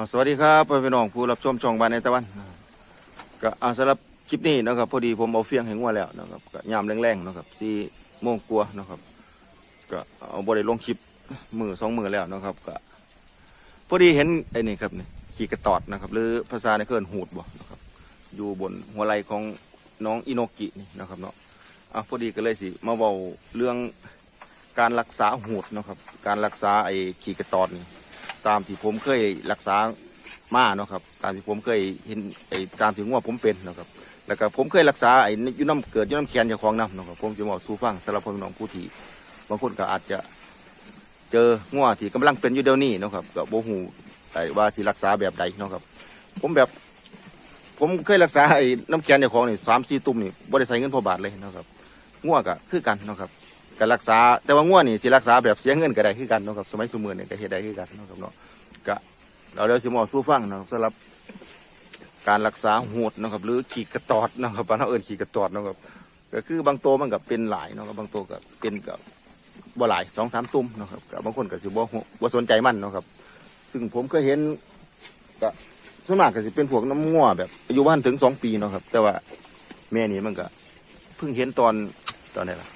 อ่าสวัสดีครับพี่น้องผู้รับชมช่องบ้านในตะวันก็อาสำหรับคลิปนี้นะครับพอดีผมเอาเฟียงแห่งวัวแล้วนะครับก็ยามแรงๆนะครับสี่โมงกลัวนะครับ ก็เอาบริลงคลิปมือสองมือแล้วนะครับก็พอดีเห็นไอ้นี่ครับนี่ขี่กระตอดนะครับหรือภาษาในเคลื่อนหูดบ่นะครับอยู่บนหัวไหล่ของน้องอินโนกินี่นะครับเนาะอะพอดีก็เลยสิมาเบาเรื่องการรักษาหูดนะครับ การรักษาไอ้ขี่กระตอดนี่ ตามที่ผมเคยรักษามาเนาะครับตามที่ผมเคยเห็นไอ้ตามที่งัวผมเป็นเนาะครับแล้วก็ผมเคยรักษาไอ้ยุ่น้ำเกิดยุ่น้ำแขนเจ้าของน้ำเนาะครับผมจะบอกสู้ฟังสำหรับพ่อพี่น้องผู้ที่บางคนก็อาจจะเจองัวที่กำลังเป็นอยู่เดี๋ยวนี้เนาะครับก็บ่ฮู้ไอ้ว่าสิรักษาแบบใดเนาะครับ ผมแบบ ผมเคยรักษาไอ้น้ำแขนเจ้าของนี่สามสี่ตุ่มนี่บ่ได้ใส่เงินพอบาทเลยเนาะครับงัวก็คือกันเนาะครับ ก็รักษาแต่ว่างัวนี่สิรักษาแบบเสียเงินก็ได้คือกันเนาะครับสมัยสมือนี่ก็เฮ็ดได้คือกันเนาะครับเนาะก็เราเดี๋ยวสิหมอสู้ฟังนะครับสำหรับการรักษาหูดนะครับหรือขีดกระตอดนะครับบ้านเราเอิญขีดกระตอดนะครับก็คือบางตัวมันกับเป็นหลายนะครับบางตัวก็เป็นกับบ่หลายสองสามตุ่มนะครับกับบางคนก็สิบ่บ่สนใจมันนะครับ ซึ่งผมเคยเห็นก็ส่วนมากก็สิเป็นพวกน้ำง่วแบบอายุบ้านถึงสองปีนะครับ แต่ว่าแม่นี่มันก็เพิ่งเห็นตอนตอนไหนล่ะ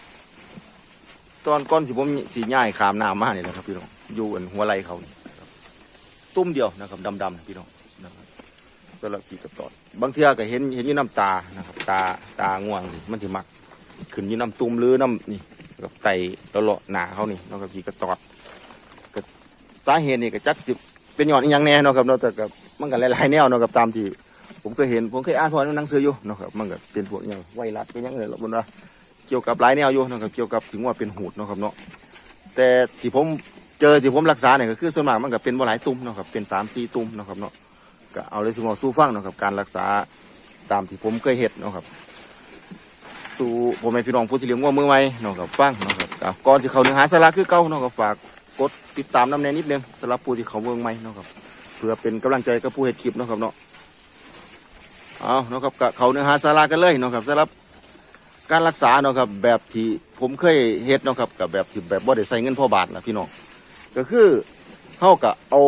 ตอนก้อนสิผมสีย่ายขามน้ำมาเนี่ยนะครับพี่น้องอยู่อันหัวไหล่เขาตุ้มเดียวนะครับดำๆพี่น้องนะครับสำหรับขีกระตอด บางเทื่อก็เห็นเห็นยู่น้ำตานะครับ ตาตาง่วงมันสิมักขึ้นยู่น้ำตุ้มหรือน้ำนี่กับไตตลอดหนาเขานี่นะครับขีกระตอดก็สาเหตุนี่ก็จักจิเป็นหย่อนอีหยังแน่นะครับเนาะแต่กับมันก็หลายๆแนวนะครับตามที่ผมเคยเห็นผมเคยอ่านพอในหนังสืออยู่นะครับมันก็เป็นพวกอย่างไวรัสเป็นหยังไงหรอกบนว่า เกี่ยวกับหลายแนวอยู่นะครับเกี่ยวกับถึงว่าเป็นหูดเนาะครับเนาะแต่ที่ผมเจอที่ผมรักษาเนี่ยก็คือส่วนมากมันก็เป็นบ่หลายตุ่มเนาะครับเป็นสามสี่ตุ่มเนาะครับเนาะก็เอาเลยสิมาสู้ฟังเนาะครับการรักษาตามที่ผมเคยเห็ดเนาะครับสู่ผมให้พี่น้องผู้ที่เลี้ยงวัวมือใหม่เนาะครับฟังเนาะครับก่อนที่เขาเนื้อหาสาระคือเก่าเนาะครับฝากกดติดตามน้ำแน่นิดนึงสำหรับผู้ที่เขาเมืองใหม่เนาะครับเพื่อเป็นกำลังใจกับผู้เห็ดคลิปเนาะครับเนาะเอาเนาะครับก็เขาเนื้อหาสาระกันเลยเนาะครับสำหรับ การรักษาเนาะครับแบบที่ผมเคยเฮ็ดเนาะครับกับแบบที่แบบบ่ได้ใส่เงินพ่อบาทนะพี่น้องก็คือเขาก็เอา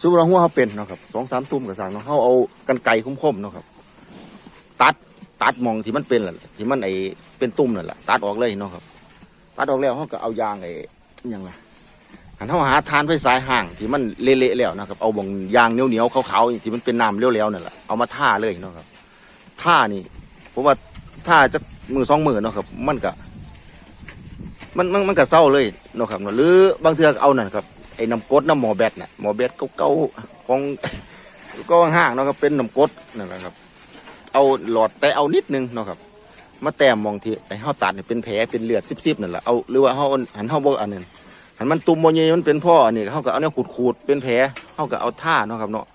ซูเราหัวเขาเป็นเนาะครับสองสามตุ่มกับสางเนาะเขาเอากันไก่คมๆเนาะครับ ตัดตัดมองที่มันเป็นแหละที่มันไอเป็นตุ่มนั่นแหละตัดออกเลยเนาะครับ ตัดออกแล้วเขาก็เอายางไอ้ยังไงหันเขาหาทานไฟสายห่างที่มันเละๆแล้วนะครับ เอาบองยางเหนียวๆขาวๆที่มันเป็นน้ำเลี้ยวๆนั่นแหละเอามาท่าเลยเนาะครับท่านี่ผมว่า ท่าจะมือสองมือเนาะครับ มันก็มันมันมันก็เศร้าเลยเนาะครับเนาะหรือบางเทือกเอานั่นครับไอ้น้ำกดน้ำหมอแบตเนี่ยหมอแบตเก่าๆของก็ห้างเนาะครับเป็นน้ำกดนั่นแหละครับ เอาหลอดแต่เอานิดนึงเนาะครับ มาแต้มมองที่ไอ้เฮาตัดเนี่ยเป็นแผลเป็นเลือดซิบๆนั่นแหละเอาหรือว่าเฮาหันเฮาบ่อันนั้นหันมันตุ่มบ่ใหญ่มันเป็นพ่ออันนี้เฮาก็เอาเนี่ยขูดๆเป็นแผลเฮาก็เอาท่าเนาะครับเนาะ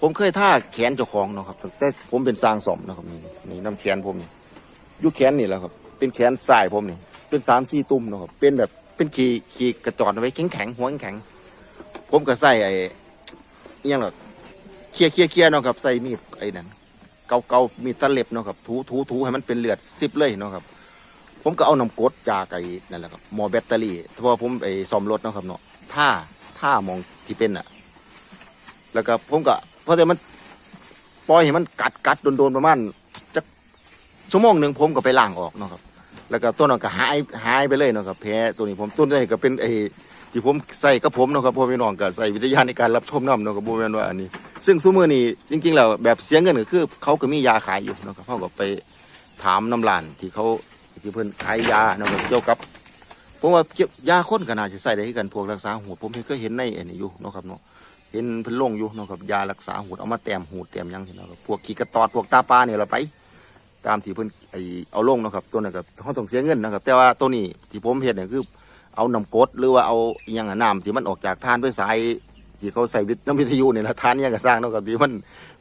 ผมเคยท่าแขนเจ้าของเนาะครับแต่ผมเป็นสร้างสมเนาะครับนี่นี่น้ำแขนผมนี่ อยู่แขนนี่แหละครับ เป็นแขนซ้ายผมนี่เป็นสามสี่ตุ่มเนาะครับเป็นแบบเป็นขีขีกระจอดไว้แข็งแข็งหัวแข็งผมก็ใส่ไอ้เอียงหรอเคี่ยเคี่ยเคี่ยเนาะครับใส่มีดไอ้นั่นเกาเกามีดตะเล็บเนาะครับถูถูถูให้มันเป็นเลือดซิบเลยเนาะครับ ผมก็เอาน้ำกดจากไอ้นั่นแหละครับหมอแบตเตอรี่เพราะผมไอ้ซ่อมรถเนาะครับเนาะท่าท่ามองที่เป็นอะแล้วก็ผมก็เพราะแต่มันปล่อยให้มันกัดกัดโดนโดนๆประมาณ ชั่วโมงหนึ่งผมก็ไปล้างออกเนาะครับ แล้วก็ตัวนั้นก็หายหายไปเลยเนาะครับแพ้ตัวนี้ผมต้นนี้ก็เป็นไอ้ที่ผมใส่กับผมเนาะครับพ่อพี่น้องก็ใส่วิทยาในการรับชมน้ำเนาะครับบ่แม่นว่าอันนี้ ซึ่งซูมือนี้จริงๆแล้วแบบเสียเงินก็คือ เขาก็มียาขายอยู่เนาะครับเขาก็ไปถามน้ำลานที่เขาที่เพิ่นขายยาเนาะครับเกี่ยวกับผมว่ายวยาคนก็น่าจะใส่ได้กันพวกรักษาหูดผมเคยเห็นในอันนี้อยู่เนาะครับเนาะเห็นเพิ่นลงอยู่เนาะครับยารักษาหูดเอามาแต้มหูดแต้มยังสิเนาะครับพวกขี้กระตอดพวกตาปลาเนี่ยเราไป ตามที่เพิ่นไอเอาลงนะครับตัวนั้นก็เขาต้องเสียเงินนะครับ แต่ว่าตัวนี้ที่ผมเห็นเนี่ยคือเอาน้ำกดหรือว่าเอาอหยังน้ำที่มันออกจากท่านด้วยสายที่เขาใส่วิทน้ำวิทยุเนี่ยนะท่านเนี่ยก็สร้างนะครับที่มัน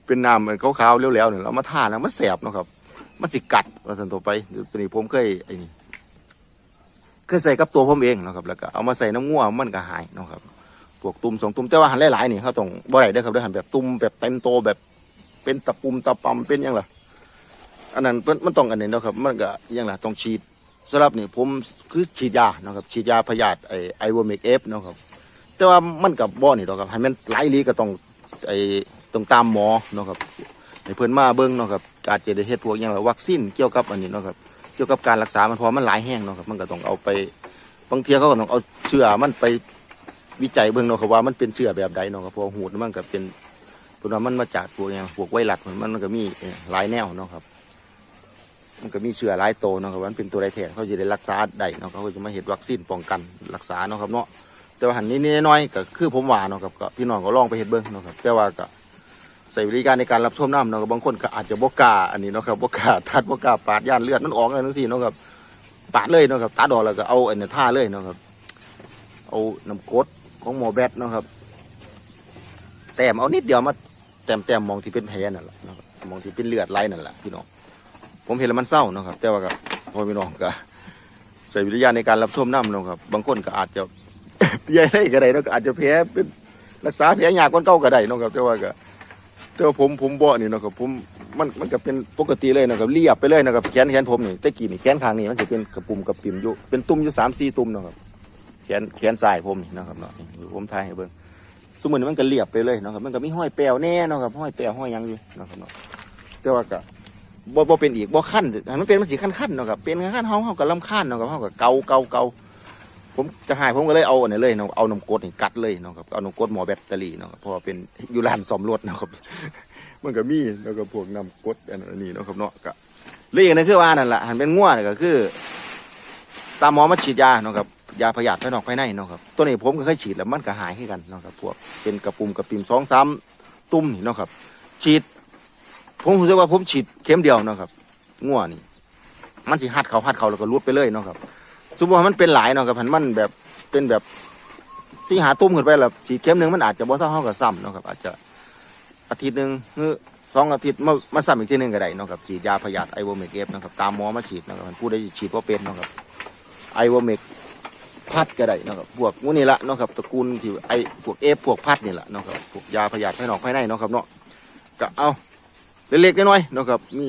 เป็นน้ำขาวๆเลี้ยวๆเนี่ยเรามาท่านแล้วมันแสบนะครับมันสิกัดว่าสันตัวไปตัวนี้ผมเคยไอ้นี่เคยใส่กับตัวผมเองนะครับ แล้วก็เอามาใส่น้ำง่วมันก็หายนะครับพวกตุ่มสองตุ่มแต่ว่าหันหลายๆนี่เขาต้องบ่ได้เด้ครับด้อหันแบบตุ่มแบบเต็มโตแบบเป็นตะปุ่มตะปำเป็นยังล่ะ อันนั้นมันต้องอันนี้เนาะครับ มันก็อยังไงต้องฉีดสำหรับนี่ผมคือฉีดยาเนาะครับฉีดยาพยาธิไอไอวอมิกเอฟเนาะครับ แต่ว่ามันกับบ่อนี่ดอกครับให้มันไหลลีก็ต้องไอ้ตรงตามหมอเนาะครับให้เพิ่นมาเบิ่งเนาะครับอาจจะได้เฮ็ดพวกอย่างว่าวัคซีนเกี่ยวกับอันนี้เนาะครับเกี่ยวกับการรักษามันพอมันหลายแห้งเนาะครับมันก็ต้องเอาไปบางทีเขาก็ต้องเอาเชื้อมันไปวิจัยเบิ่งเนาะครับว่ามันเป็นเชื้อแบบใดเนาะครับพราะหูดมันก็เป็นเพราะว่ามันมาจากพวกอย่างพวกไวรัสมันมันก็มีหลายแนวเนาะครับ มันก็มีเชื้อหลายโตเนาะครับวันเป็นตัวใดแท้เขาจะได้รักษาได้เนาะเขาจะมาเห็ดวัคซีนป้องกันรักษาเนาะครับเนาะแต่ว่าหันนี้นี่น้อยก็คือผมว่าเนาะครับก็พี่น้องก็ลองไปเห็ดเบิ้งเนาะครับแต่ว่าก็ใส่บริการในการรับชมน้ำเนาะครับบางคนก็อาจจะบกล้าอันนี้เนาะครับบกล้าทัดบกล้าปาดย่านเลือดมันออกอะไรทั้งสิ้นเนาะครับปาดเลยเนาะครับตัดอกแล้วก็เอาอันนี้ท่าเลยเนาะครับเอาน้ำกรดของหมอแบทเนาะครับแต้มเอานิดเดียวมาแต้มแต้มมองที่เป็นแผลนั่นแหละมองที่เป็นเลือดไหลนั่นแหละพี่น้อง ผมเห็นแล้วมันเศร้าเนาะครับ แต่ว่าก็พ่อพี่น้องก็ใส่วิทยาในการรับชมน้ำเนาะครับ บางคนก็อาจจะใหญ่ได้ก็ได้เนาะก็อาจจะแพ้เป็นรักษาแผลยากคนเก่าก็ได้เนาะครับ แต่ว่าก็แต่ว่าผมผมบ่นี่เนาะครับผมมันมันก็เป็นปกติเลยนะครับเรียบไปเลยนะครับแขนแขนผมนี่แต่กี้นี่แขนข้างนี่มันจะเป็นกระปุ่มกระปิ่มอยู่เป็นตุ่มอยู่สามสี่ตุ่มเนาะครับแขนแขนซ้ายผมนี่นะครับเนาะนี่ผมถ่ายให้เบิ่งสมมติมันก็เรียบไปเลยนะครับมันก็มีห้อยแปวแน่นะครับห้อยแปวห้อยยังอยู่นะครับเนาะแต่ว่าก็ บ่บ่เป็นอีกบ่ขั้นอันมันเป็นมันสีขั้นขั้นเนาะครับเป็นขั้นๆเฮาเฮาก็ลำขั้นเนาะครับเฮาก็เกาเกาเกาผมจะหายผมก็เลยเอาอันนี้เลยเนาะเอานมกดนี่กัดเลยเนาะครับเอานมกดหมอแบตเตอรี่เนาะครับเพราะว่าเป็นอยู่ร้านซ่อมรถเนาะครับมันก็มีแล้วก็พวกน้ำกดอันนี้เนาะครับเนาะก็เลยอย่างนั้นคือว่านั่นแหละหันเป็นง่วนี่ก็คือ ตามหมอมาฉีดยาเนาะครับยาพยาธิภายนอกภายในเนาะครับตัวนี้ผมก็เคยฉีดแล้วมันก็หายขึ้กันเนาะครับพวกเป็นกระปุ่มกระปิ่มสองสามตุ่มนี่เนาะครับฉีด ผมรู้สึกว่าผมฉีดเข็มเดียวเนาะครับงัวนี่ มันสิหัดเขาหัดเขาแล้วก็รุดไปเลยเนาะครับสมมติว่ามันเป็นหลายเนาะครับหันมันแบบเป็นแบบสีหาตุ้มขึ้นไปแล้วฉีดเข็มหนึ่งมันอาจจะบ่เท่าเท่ากับซ้ำเนาะครับ อาจจะอาทิตย์หนึ่งหรือสองอาทิตย์มามาซ้ำอีกทีหนึ่งก็ได้เนาะครับฉีดยาพยาธิไอโวเมกเอฟนะครับตามหมอมาฉีดเนาะครับผู้ใดฉีดว่าเป็นเนาะครับไอโวเมกพัดก็ได้เนาะครับพวกงูนี่ละเนาะครับตระกูลที่ไอพวกเอฟพวกพัดนี่แหละเนาะครับพวกยาพยาธิภายนอกภายในเนาะครับเนาะก็เอา เล็กๆน้อยๆนะครับมี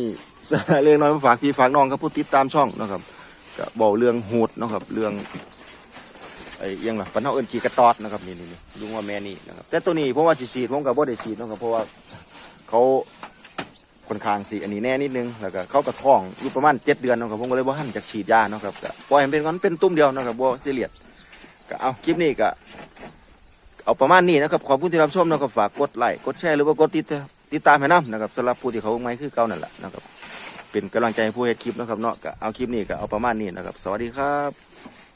สาระเล็กน้อยมาฝากพี่ฝากน้องครับผู้ติดตามช่องนะครับก็บอกเรื่องหูดนะครับเรื่องไอ้ยังล่ะปัญหาเอิญขีกระตอดนะครับนี่นี่นี่ลุงว่าแม่นี่นะครับแต่ตัวนี้ผมว่าฉีดผมกับบ่ได้ฉีดนะครับเพราะว่าเขาค่อนข้างสีอันนี้แน่นิดนึงแล้วก็เขากระท้องอยู่ประมาณเจ็ดเดือนนะครับผมก็เลยบ่หันจากฉีดยานะครับก็ปล่อยให้มันเป็นก่อนเป็นตุ้มเดียวนะครับบ่ซีเรียสก็เอาคลิปนี้ก็เอาประมาณนี้นะครับขอบคุณที่รับชมนะครับฝากกดไลค์กดแชร์หรือว่ากดติดตาม ติดตามให้น้ำนะครับสำหรับผู้ที่เขาไม่คือเก่านั่นแหละนะครับเป็นกำลังใจให้ผู้เฮ็ดคลิปนะครับเนาะก็เอาคลิปนี้ก็เอาประมาณนี้นะครับ สวัสดีครับ